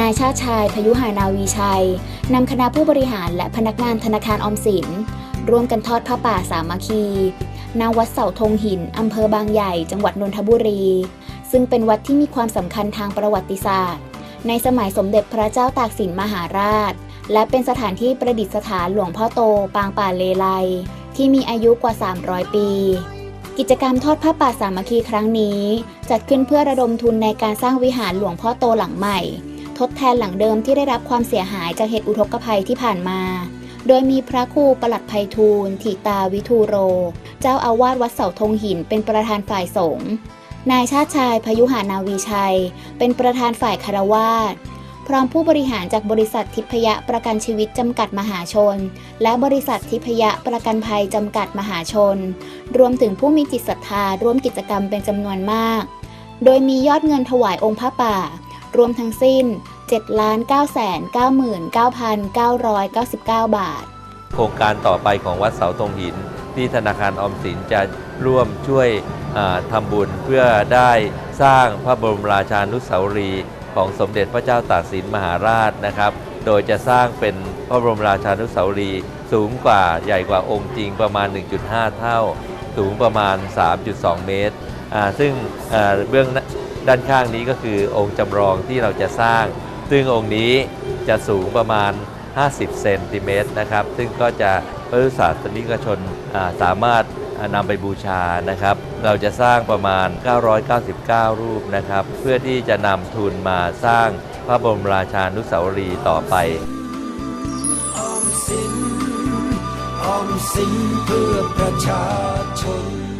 นายชาติชายพยุหานาวีชัย นำคณะผู้บริหารและพนักงานธนาคารออมสิน ร่วมกันทอดผ้าป่าสามัคคีณวัดเสาธงหิน อำเภอบางใหญ่ จังหวัดนนทบุรี ซึ่งเป็นวัดที่มีความสำคัญทางประวัติศาสตร์ ในสมัยสมเด็จพระเจ้าตากสินมหาราช และเป็นสถานที่ประดิษฐานหลวงพ่อโต ปางป่าเลไลที่มีอายุกว่า 300 ปี กิจกรรมทอดผ้าป่าสามัคคีครั้งนี้ จัดขึ้นเพื่อระดมทุนในการสร้างวิหารหลวงพ่อโตหลังใหม่ ทดแทนหลังเดิมที่ได้รับความเสียหายจากเหตุอุทกภัยที่ผ่านมา โดยมีพระครูประหลัดไพฑูรย์ถิตาวิทูโร เจ้าอาวาสวัดเสาธงหินเป็นประธานฝ่ายสงฆ์ นายชาติชายพยุหานาวีชัย เป็นประธานฝ่ายคารวาสพร้อมผู้บริหารจากบริษัททิพยะประกันชีวิตจำกัดมหาชน และบริษัททิพยะประกันภัยจำกัดมหาชน รวมถึงผู้มีจิตศรัทธาร่วมกิจกรรมเป็นจำนวนมาก โดยมียอดเงินถวายองค์พระป่า รวมทั้งสิ้น 7,999,999 บาท โครงการต่อไปของวัดเสาตรงหิน ที่ธนาคารออมสินจะร่วมช่วยทำบุญเพื่อได้สร้างพระบรมราชานุสาวรีย์ของสมเด็จพระเจ้าตากสินมหาราชนะครับ โดยจะสร้างเป็นพระบรมราชานุสาวรีย์สูงกว่าใหญ่กว่าองค์จริงประมาณ 1.5 เท่า สูงประมาณ 3.2 เมตร ซึ่งเบื้องด้านข้างนี้ก็คือองค์จำลองที่เราจะสร้าง ซึ่งองค์นี้จะสูงประมาณ 50 เซนติเมตรนะครับ ซึ่งก็จะพระพุทธศาสนิกชนาสามารถนำไปบูชานะครับ เราจะสร้างประมาณ 999 รูปนะครับ เพื่อที่จะนำทุนมาสร้างพระบรมราชานุสาวรีย์ต่อไปออมสินออมสินเพื่อประชาชน